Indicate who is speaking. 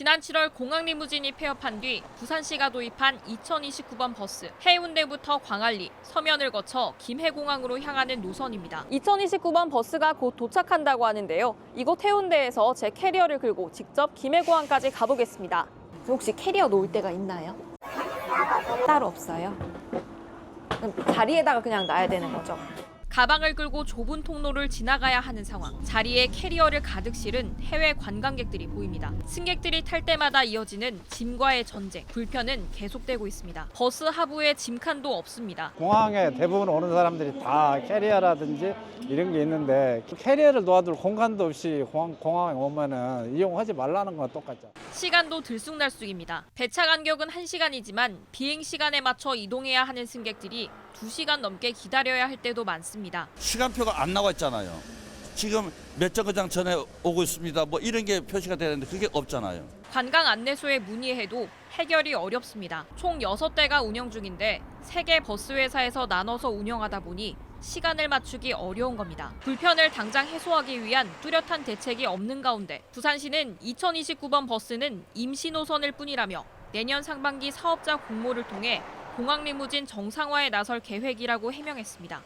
Speaker 1: 지난 7월 공항 리무진이 폐업한 뒤 부산시가 도입한 2029번 버스 해운대부터 광안리, 서면을 거쳐 김해공항으로 향하는 노선입니다. 2029번 버스가 곧 도착한다고 하는데요. 이곳 해운대에서 제 캐리어를 끌고 직접 김해공항까지 가보겠습니다. 혹시 캐리어 놓을 데가 있나요? 따로 없어요. 자리에다가 그냥 놔야 되는 거죠. 가방을 끌고 좁은 통로를 지나가야 하는 상황. 자리에 캐리어를 가득 실은 해외 관광객들이 보입니다. 승객들이 탈 때마다 이어지는 짐과의 전쟁. 불편은 계속되고 있습니다. 버스 하부에 짐칸도 없습니다.
Speaker 2: 공항에 대부분 오는 사람들이 다 캐리어라든지 이런 게 있는데 캐리어를 놓아둘 공간도 없이 공항, 공항에 오면은 이용하지 말라는 건 똑같죠.
Speaker 1: 시간도 들쑥날쑥입니다. 배차 간격은 1시간이지만 비행 시간에 맞춰 이동해야 하는 승객들이 2시간 넘게 기다려야 할 때도 많습니다.
Speaker 3: 시간표가 안 나와 있잖아요. 지금 몇 정거장 전에 오고 있습니다. 뭐 이런 게 표시가 되는데 그게 없잖아요.
Speaker 1: 관광 안내소에 문의해도 해결이 어렵습니다. 총 6대가 운영 중인데 3개 버스 회사에서 나눠서 운영하다 보니 시간을 맞추기 어려운 겁니다. 불편을 당장 해소하기 위한 뚜렷한 대책이 없는 가운데 부산시는 2029번 버스는 임시 노선일 뿐이라며 내년 상반기 사업자 공모를 통해 공항 리무진 정상화에 나설 계획이라고 해명했습니다.